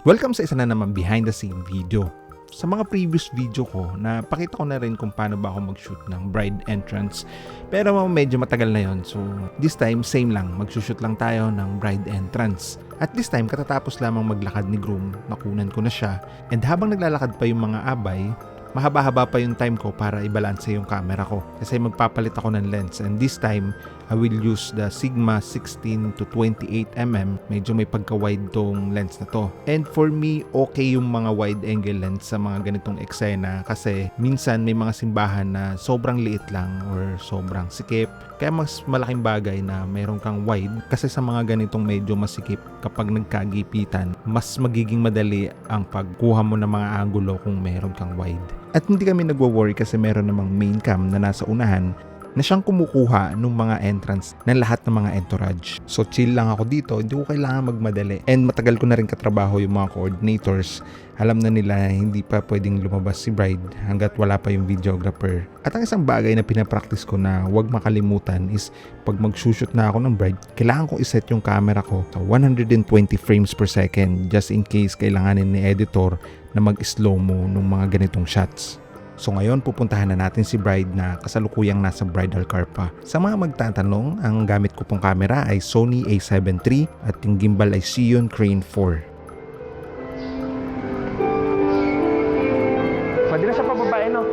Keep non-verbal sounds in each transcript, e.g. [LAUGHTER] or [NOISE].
Welcome sa isa na naman behind the scene video. Sa mga previous video ko, napakita ko na rin kung paano ba ako mag-shoot ng bride entrance. Pero medyo matagal na yon So this time, same lang. Mag-shoot lang tayo ng bride entrance. At this time, katatapos lamang maglakad ni groom, nakunan ko na siya. And habang naglalakad pa yung mga abay, mahaba-haba pa yung time ko para ibalanse yung camera ko. Kasi magpapalit ako ng lens. And this time, I will use the Sigma 16 to 28mm. Medyo may pagka-wide tong lens na to. And for me, okay yung mga wide angle lens sa mga ganitong eksena kasi minsan may mga simbahan na sobrang liit lang or sobrang sikip. Kaya mas malaking bagay na meron kang wide kasi sa mga ganitong medyo masikip kapag nagkagipitan, mas magiging madali ang pagkuha mo ng mga angulo kung meron kang wide. At hindi kami nagwo-worry kasi meron namang main cam na nasa unahan na siyang kumukuha ng mga entrance ng lahat ng mga entourage. So chill lang ako dito, hindi ko kailangan magmadali. And matagal ko na rin katrabaho yung mga coordinators. Alam na nila na hindi pa pwedeng lumabas si bride hanggat wala pa yung videographer. At ang isang bagay na pinapractice ko na huwag makalimutan is pag mag-shoot na ako ng bride, kailangan ko iset yung camera ko sa 120 frames per second just in case kailanganin ni editor na mag-slow mo ng mga ganitong shots. So ngayon pupuntahan na natin si bride na kasalukuyang nasa bridal car pa. Sa mga magtatanong, ang gamit ko pong camera ay Sony a7 III at yung gimbal ay Xeon Crane 4. Pwede na siya pababae no?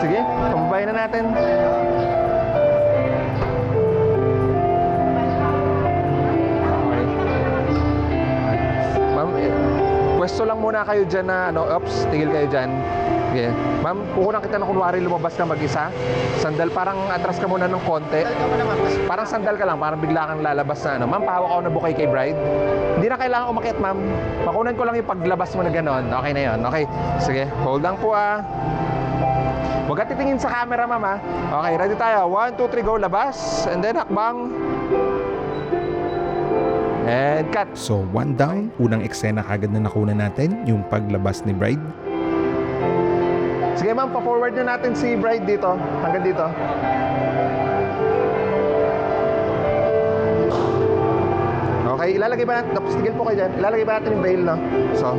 Sige, pababae na natin. Ma'am, eh, pwesto lang muna kayo dyan na, ano, ops, tigil kayo dyan. Sige. Ma'am, kukunan kita na kunwari lumabas ka mag-isa. Sandal, parang atras ka muna ng konti. Parang sandal ka lang, parang bigla kang lalabas na ano. Ma'am, pahawak ako na bukay kay bride. Hindi na kailangan umakit, ma'am. Makunan ko lang yung paglabas mo na gano'n. Okay na yon. Okay. Sige, hold lang po ah. Huwag ka titingin sa camera, ma'am ah. Okay, ready tayo. One, two, three, go. Labas. And then hakbang. And cut. So, one down. Unang eksena kagad na nakuna natin, yung paglabas ni bride. Sige ma'am, pa-forward na natin si bride dito. Hanggang dito. Okay, ilalagay ba natin, tapos tigil po kayo dyan, ilalagay ba natin yung veil, no? So,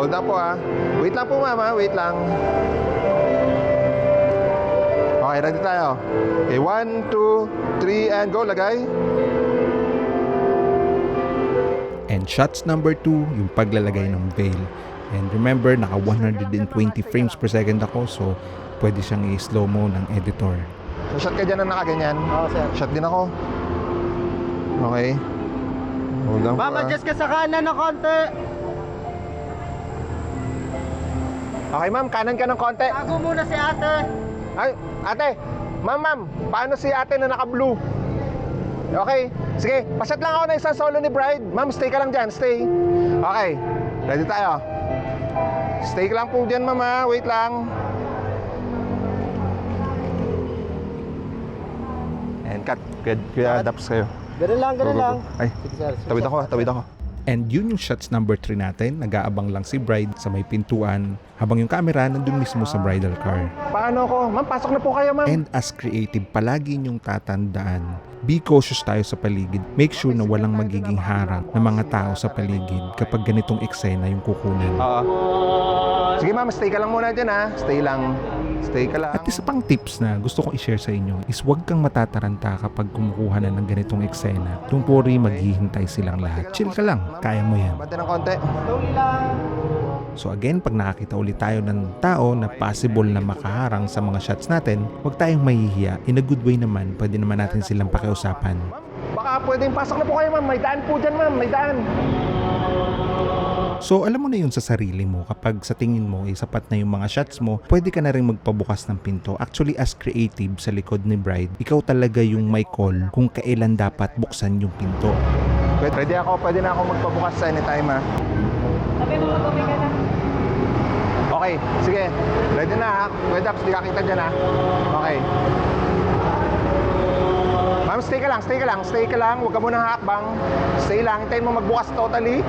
hold up po ah. Wait lang po mama, wait lang. Okay, ready tayo. Okay, one, two, three, and go, lagay. And shots number 2, yung paglalagay ng veil. And remember, naka 120 frames per second ako, so pwede siyang i-slow mo ng editor. So, shot ka dyan na nakaganyan? Oo, sir. Shot din ako. Okay. Hold on Ma'am, po, ah. adjust ka sa kanan ng konti. Okay, ma'am, kanan ka ng konti. Tago muna si ate. Ay, ate, ma'am, ma'am, paano si ate na naka-blue? Okay, sige, pasat lang ako ng isang solo ni Bride. Ma'am, stay ka lang dyan, stay. Okay, ready tayo. Stay lang po dyan, mama. Wait lang. And cut. Good. Kuya, Cut. daps kayo. Ganun lang, Go, ganun go, lang. Ay, tawid ako, tawid ako. And yun yung shots number 3 natin. Nag-aabang lang si bride sa may pintuan habang yung camera nandun mismo sa bridal car. Paano ako? Ma'am, pasok na po kayo, ma'am. And as creative, palagi nyong tatandaan, be cautious tayo sa paligid. Make sure na walang magiging harang ng mga tao sa paligid kapag ganitong eksena yung kukunan. Oo. Sige ma'am, stay ka lang muna dyan ha. Stay lang. Stay ka lang. At isa pang tips na gusto kong i-share sa inyo is huwag kang matataranta kapag kumukuha na ng ganitong eksena. Don't worry, maghihintay silang lahat. Chill ka lang, kaya mo yan. Bante ng konti. So again, pag nakakita ulit tayo ng tao na possible na makaharang sa mga shots natin, huwag tayong mahihiya. In a good way naman, pwede naman natin silang pakiusapan. Baka pwedeng pasok na po kayo, ma'am. May daan po dyan, ma'am. May daan. So alam mo na yun sa sarili mo kapag sa tingin mo ay sapat na yung mga shots mo, pwede ka na rin magpabukas ng pinto. Actually as creative sa likod ni bride, ikaw talaga yung may call kung kailan dapat buksan yung pinto. Pwede, pwede ako, pwede na ako magpabukas sa anytime, ha? Sabi mo kagabi ka na. Okay, sige. Ready na, ha? Pwede, ups, di ka kita dyan, ha? Okay. Ma'am, stay ka lang, stay ka lang, stay ka lang. Huwag ka muna hakbang. Stay lang, hintayin mo magbukas totally.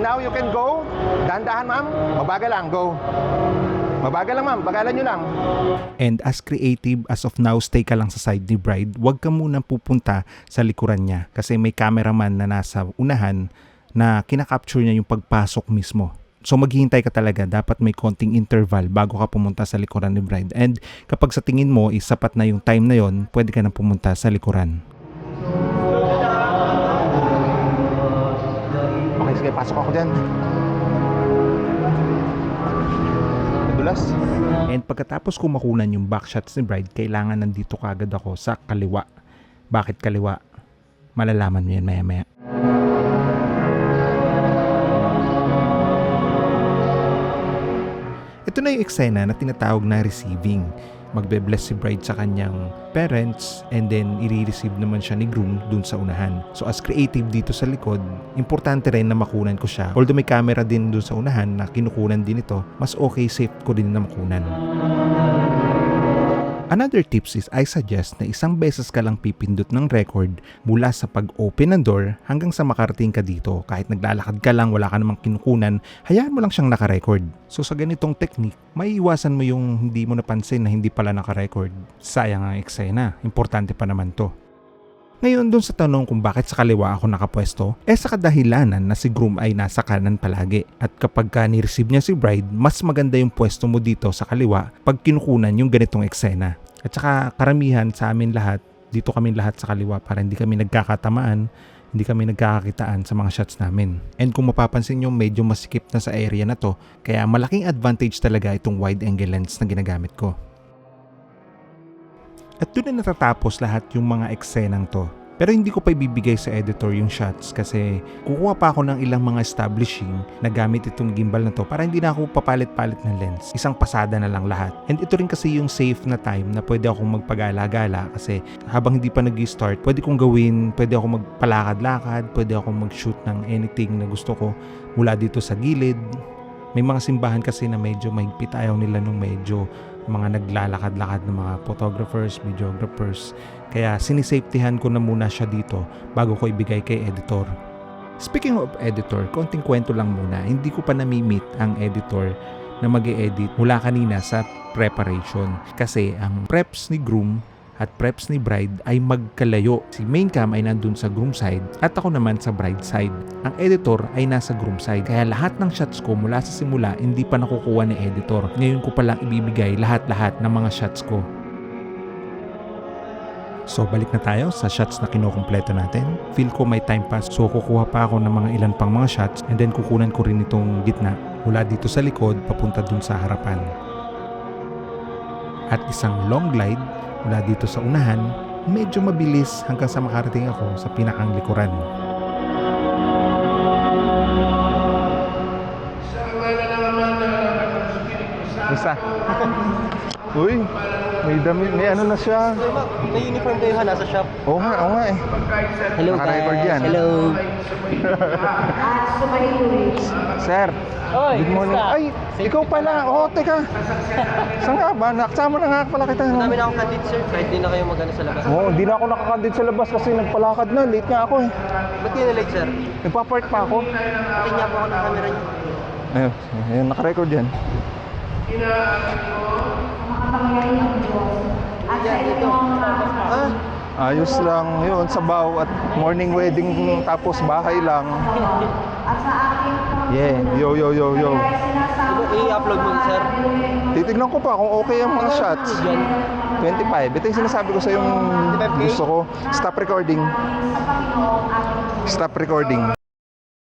And now you can go. Dahan-dahan, ma'am. Mabagal lang, go. Mabagal lang, ma'am. Bagalan nyo lang. And as creative as of now, stay ka lang sa side ni bride. Huwag ka muna pupunta sa likuran niya kasi may cameraman na nasa unahan na kinakapture niya yung pagpasok mismo. So maghihintay ka talaga, dapat may konting interval bago ka pumunta sa likuran ni bride. And kapag sa tingin mo is sapat na yung time na yon, pwede ka na pumunta sa likuran. Pasok ako dyan. Nadulas? And pagkatapos ko makunan yung backshots ni bride, kailangan nandito kagad ako sa kaliwa. Bakit kaliwa? Malalaman mo yan maya maya. Ito na yung eksena na tinatawag na receiving. Magbe-bless si bride sa kanyang parents and then i-receive naman siya ni groom dun sa unahan. So as creative dito sa likod, importante rin na makunan ko siya. Although may camera din dun sa unahan na kinukunan din ito, mas okay safe ko din na makunan. Another tips is I suggest na isang beses ka lang pipindot ng record mula sa pag-open ng door hanggang sa makarating ka dito. Kahit naglalakad ka lang, wala ka namang kinukunan, hayaan mo lang siyang nakarecord. So sa ganitong technique, maiiwasan mo yung hindi mo napansin na hindi pala nakarecord. Sayang ang eksena, importante pa naman to. Ngayon dun sa tanong kung bakit sa kaliwa ako nakapwesto, eh sa kadahilanan na si groom ay nasa kanan palagi. At kapag ka ni-receive niya si bride, mas maganda yung pwesto mo dito sa kaliwa pag kinukunan yung ganitong eksena. At saka karamihan sa amin lahat, dito kami lahat sa kaliwa para hindi kami nagkakatamaan, hindi kami nagkakakitaan sa mga shots namin. And kung mapapansin nyo, medyo masikip na sa area na to, kaya malaking advantage talaga itong wide angle lens na ginagamit ko. At doon na natatapos lahat yung mga eksenang to. Pero hindi ko pa ibibigay sa editor yung shots kasi kukuha pa ako ng ilang mga establishing na gamit itong gimbal na to para hindi na ako papalit-palit ng lens. Isang pasada na lang lahat. And ito rin kasi yung safe na time na pwede akong magpagala-gala kasi habang hindi pa nag start pwede kong gawin, pwede akong magpalakad-lakad, pwede akong mag-shoot ng anything na gusto ko mula dito sa gilid. May mga simbahan kasi na medyo mahigpit ayaw nila nung medyo mga naglalakad-lakad ng mga photographers, videographers. Kaya sinisafetyhan ko na muna siya dito bago ko ibigay kay editor. Speaking of editor, konting kwento lang muna. Hindi ko pa nami-meet ang editor na mag edit mula kanina sa preparation. Kasi ang preps ni groom at preps ni bride ay magkalayo. Si main cam ay nandun sa groom side at ako naman sa bride side. Ang editor ay nasa groom side. Kaya lahat ng shots ko mula sa simula hindi pa nakukuha ni editor. Ngayon ko palang ibibigay lahat-lahat ng mga shots ko. So balik na tayo sa shots na kinukumpleto natin. Feel ko may time pass so kukuha pa ako ng mga ilan pang mga shots and then kukunan ko rin itong gitna mula dito sa likod papunta dun sa harapan. At isang long glide mula dito sa unahan, medyo mabilis hanggang sa makarating ako sa pinakang likuran. Isa. Uy, may damit, may ano na siya. May uniform kayo ha, nasa shop. Oo nga, oo nga eh. Hello Naka-record guys. yan. Hello. [LAUGHS] Sir, Oy, good morning. kumusta? Ay, ikaw pala. Oo, teka. Saan nga ba? Naksama na nga pala kita. Dami No? na akong candid sir, kahit di na kayo magano sa labas. Oo, hindi na ako nakakandid sa labas kasi nagpalakad na. Late nga ako eh. Ba't kayo na-late sir? Nagpa-park pa ako. Niya po ako ng camera niyo. Ayun, ayun naka-record yan. Yan, dito. Ah, Ayos lang yun, sabaw at morning wedding tapos bahay lang. Yeah, yo yo yo yo. i- i-upload mo sir. Titignan ko pa kung okay ang mga shots. Yan. 25. Ito yung sinasabi ko sa yung 25K? gusto ko. Stop recording. Stop recording.